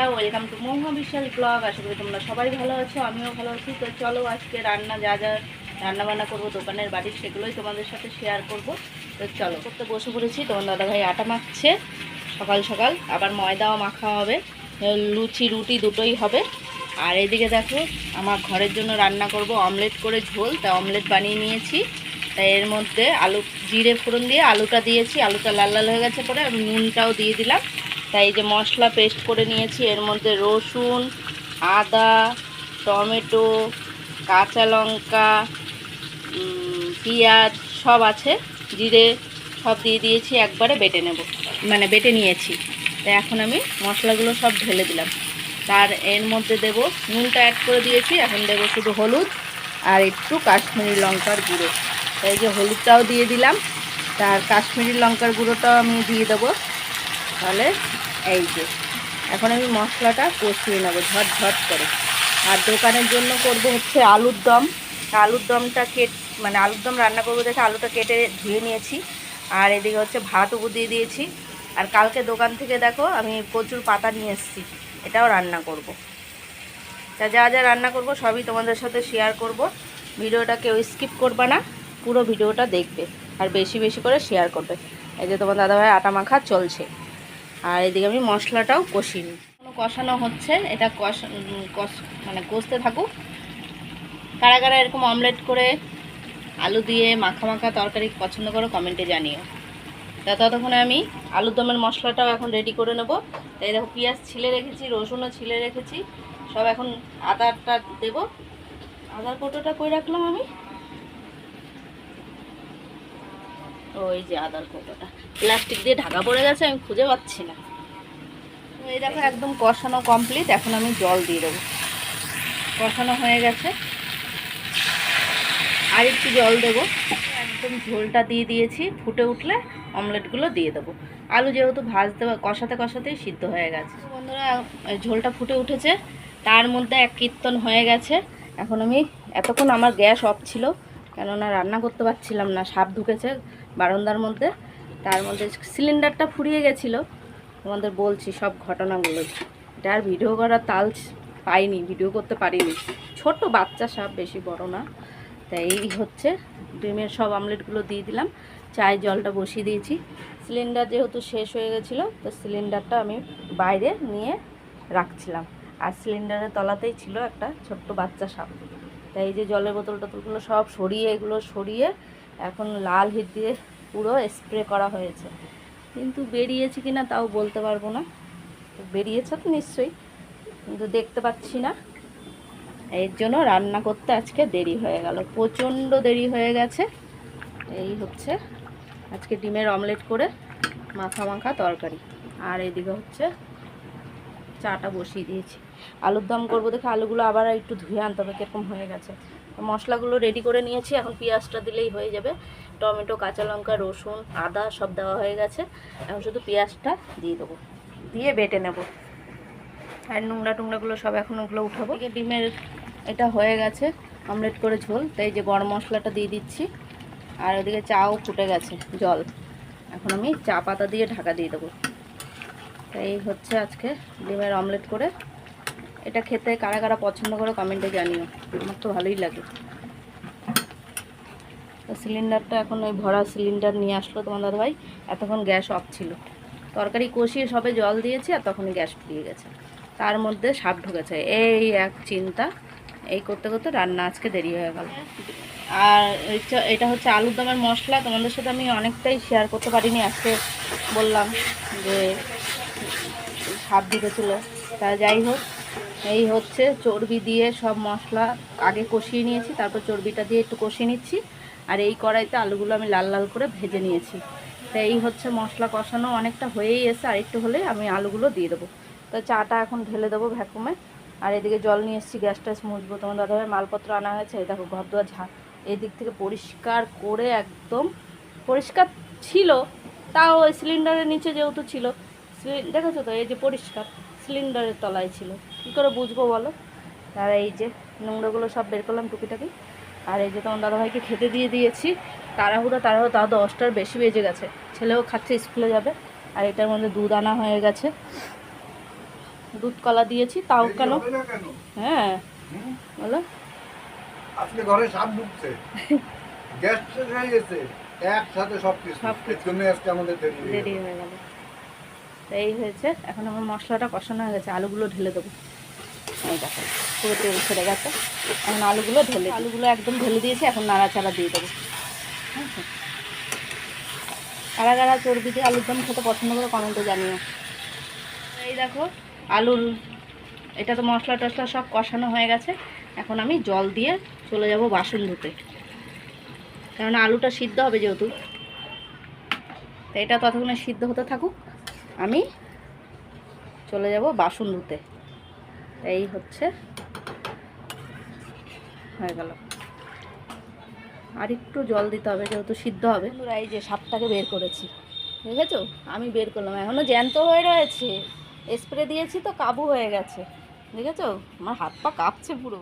বন্ধুরা welcome to Mouma Bishal blog আশা করি তোমরা সবাই ভালো আছো, আমিও ভালো আছি। তো চলো আজকে রান্না, যা যা রান্না বান্না করব দোকানের বাড়ির সেগুলোই তোমাদের সাথে শেয়ার করব। তো চলো করতে বসে পড়েছি, তোমার দাদাভাই আটা মাখছে। সকাল সকাল, আবার ময়দাও মাখা হবে। লুচি, রুটি দুটোই হবে। আর এদিকে দেখো, আমার ঘরের জন্য রান্না করব অমলেট করে ঝোল। তা অমলেট বানিয়ে নিয়েছি। তাই এর মধ্যে আলু, জিরে ফোড়ন দিয়ে আলুটা দিয়েছি। আলুটা লাল লাল হয়ে গেছে পরে নুনটাও দিয়ে দিলাম। তাই যে মশলা পেস্ট করে নিয়েছি, এর মধ্যে রসুন, আদা, টমেটো, কাঁচা লঙ্কা পেঁয়াজ সব আছে, জিরে সব দিয়ে দিয়েছি, একবারে বেটে নেব। মানে বেটে নিয়েছি। তাই এখন আমি মশলাগুলো সব ঢেলে দিলাম। তার এর মধ্যে দেব, নুনটা অ্যাড করে দিয়েছি, এখন দেব শুধু হলুদ আর একটু কাশ্মীরি লঙ্কার গুঁড়ো। তাই যে হলুদটাও দিয়ে দিলাম, তার কাশ্মীরি লঙ্কার গুঁড়োটাও আমি দিয়ে দেবো। তাহলে এই যে, এখন আমি মশলাটা কষিয়ে নেব, ঝট ঝট করে। আর দোকানের জন্য করব হচ্ছে আলুর দম। আলুর দমটা কেট মানে আলুর দম রান্না করব দেখে আলুটা কেটে ধুয়ে নিয়েছি। আর এদিকে হচ্ছে ভাত উপর দিয়ে দিয়েছি। আর কালকে দোকান থেকে দেখো আমি প্রচুর পাতা নিয়ে এসেছি, এটাও রান্না করব। তা যা যা রান্না করব সবই তোমাদের সাথে শেয়ার করব। ভিডিওটা কেউ স্কিপ করবে না, পুরো ভিডিওটা দেখবে। আর বেশি বেশি করে শেয়ার করবে। এই যে তোমার দাদাভাই আটা মাখা চলছে। আর এদিকে আমি মশলাটাও কোনো কষানো হচ্ছে, এটা কষা কষ- মানে কষতে থাকুক। কারা কারা এরকম অমলেট করে আলু দিয়ে মাখা মাখা তরকারি পছন্দ করো, কমেন্টে জানিও। তা ততক্ষণে আমি আলুর দমের মশলাটাও এখন রেডি করে নেব। তাই দেখো পেঁয়াজ ছিলে রেখেছি, রসুনও ছিলে রেখেছি, সব এখন আদারটা দেব। আদার কোটোটা করে রাখলাম আমি? ওই যে আদার কোটোটা প্লাস্টিক দিয়ে ঢাকা পড়ে গেছে, আমি খুঁজে পাচ্ছি না। এই দেখো, একদম কষানো কমপ্লিট এখন আমি জল দিয়ে দেবো। কষানো হয়ে গেছে। আর একটু জল দেবো। একদম ঝোলটা দিয়ে দিয়েছি। ফুটে উঠলে অমলেটগুলো দিয়ে দেবো। আলু যেহেতু ভাজতে কষাতে কষাতেই সিদ্ধ হয়ে গেছে। বন্ধুরা ঝোলটা ফুটে উঠেছে। তার মধ্যে এক কীর্তন হয়ে গেছে। এখন আমি, এতক্ষণ আমার গ্যাস অফ ছিল। কেননা রান্না করতে পারছিলাম না, সাপ ঢুকেছে। বারান্দার মধ্যে, তার মধ্যে সিলিন্ডারটা ফুরিয়ে গেছিল। তোমাদের বলছি সব ঘটনাগুলো। এটা আর ভিডিও করার তাল পাইনি, ভিডিও করতে পারিনি। ছোট বাচ্চা সাপ, বেশি বড় না। তাই এই হচ্ছে, ডিমের সব আমলেটগুলো দিয়ে দিলাম। চায় জলটা বসিয়ে দিয়েছি। সিলিন্ডার যেহেতু শেষ হয়ে গেছিল, তো সিলিন্ডারটা আমি বাইরে নিয়ে রাখছিলাম। আর সিলিন্ডারের তলাতেই ছিল একটা ছোট্ট বাচ্চা সাপ। তাই এই যে জলের বোতল টোতলগুলো সব সরিয়ে, এগুলো সরিয়ে এখন লাল হিট দিয়ে পুরো স্প্রে করা হয়েছে। কিন্তু বেরিয়েছে কিনা তাও বলতে পারব না। বেরিয়েছে তো নিশ্চয়ই, কিন্তু দেখতে পাচ্ছি না। এর জন্য রান্না করতে আজকে দেরি হয়ে গেল, প্রচণ্ড দেরি হয়ে গেছে। এই হচ্ছে আজকে ডিমের অমলেট করে মাখা মাখা তরকারি। আর এদিকে হচ্ছে চাটা বসিয়ে দিয়েছি। আলুর দম করব দেখে আলুগুলো আবার একটু ধুয়ে আনতে হবে, কীরকম হয়ে গেছে। মশলাগুলো রেডি করে নিয়েছি, এখন পেঁয়াজটা দিলেই হয়ে যাবে। টমেটো, কাঁচা লঙ্কা, রসুন, আদা সব দেওয়া হয়ে গেছে। এখন শুধু পেঁয়াজটা দিয়ে দেবো। দিয়ে বেটে নেব। আর নোংরা টুংরাগুলো সব এখন ওগুলো উঠাবো। ডিমের এটা হয়ে গেছে অমলেট করে ঝোল। তাই যে গরম মশলাটা দিয়ে দিচ্ছি। আর ওদিকে চাও ফুটে গেছে, জল। এখন আমি চা পাতা দিয়ে ঢাকা দিয়ে দেবো। তাই হচ্ছে আজকে ডিমের অমলেট করে এটা খেতে কারা কারা পছন্দ করে কমেন্টে জানিও। আমার তো ভালোই লাগে। তো সিলিন্ডারটা এখন ওই ভরা সিলিন্ডার নিয়ে আসলো তোমার দাদাভাই এতক্ষণ গ্যাস অফ ছিল। তরকারি কষিয়ে সবে জল দিয়েছি আর তখনই গ্যাস ফুরিয়ে গেছে। তার মধ্যে সাপ ঢুকেছে। এই এক চিন্তা। এই করতে করতে রান্না আজকে দেরি হয়ে গেল। আর এটা- হচ্ছে আলুর দমের মশলা। তোমাদের সাথে আমি অনেকটাই শেয়ার করতে পারিনি। আজকে বললাম যে সাপ ঢুকেছিলো। তা যাই হোক এই হচ্ছে চর্বি দিয়ে সব মশলা আগে কষিয়ে নিয়েছি, তারপর চর্বিটা দিয়ে একটু কষিয়ে নিচ্ছি। আর এই কড়াইতে আলুগুলো আমি লাল লাল করে ভেজে নিয়েছি। তা এই হচ্ছে মশলা কষানো অনেকটা হয়েই এসে আর একটু হলে আমি আলুগুলো দিয়ে দেবো। তো চাটা এখন ঢেলে দেবো ভ্যাকুমে। আর এদিকে জল নিয়ে এসেছি, গ্যাস ট্যাস মুছবো। তোমার দাদাভাই মালপত্র আনা হয়েছে, এই দেখো ঘর দুয়ার ঝা এদিক থেকে পরিষ্কার করে একদম পরিষ্কার ছিল, তাও ওই সিলিন্ডারের নিচে যেহেতু ছিল। দেখেছ তো, এই যে পরিষ্কার সিলিন্ডারের তলায় ছিল। কী করে বুঝব বলো? আর এই যে নোংরাগুলো সব বের করলাম টুকিটাকি। আর এই যে তোমার দাদাভাইকে খেতে দিয়ে দিয়েছি। তাড়াহুড়ো তাড়াহুড়ো তাও দশটার বেশি বেজে গেছে। ছেলেও খাচ্ছে স্কুলে যাবে। আর এটার মধ্যে দুধ আনা হয়ে গেছে। দুধ কলা দিয়েছি তাও কেন? হ্যাঁ বলো। আজকে ঘরে সাপ ঢুকছে। গ্যাস একসাথে সব কিছু। আমাদের দেরি হয়ে গেল। এই হয়েছে। এখন আমার মশলাটা কষানো হয়ে গেছে, আলুগুলো ঢেলে দেবো। এই দেখো, পুরো তেল ছেড়ে গেছে। এখন আলুগুলো ঢেলে আলুগুলো একদম ঢেলে দিয়েছি, এখন নাড়াচাড়া দিয়ে দেবো। কারা কারা চর্বি দিয়ে আলুর দম খেতে পছন্দ করে কমেন্টে জানিও। এই দেখো, আলুর, এটা তো মশলা টশলা সব কষানো হয়ে গেছে। এখন আমি জল দিয়ে চলে যাব বাসন ধুতে। কারণ আলুটা সিদ্ধ হবে যেহেতু। তো এটা ততক্ষণে সিদ্ধ হতে থাকুক। আমি চলে যাব বাসন ধুতে। এই হচ্ছে হয়ে গেল। আর একটু জল দিতে হবে যেহেতু সিদ্ধ হবে। বন্ধুরা, এই যে সাপটাকে বের করেছি দেখেছ? আমি বের করলাম এখনও জ্যান্ত হয়ে রয়েছে। স্প্রে দিয়েছি তো কাবু হয়ে গেছে। দেখেছ? আমার হাত পা কাঁপছে পুরো।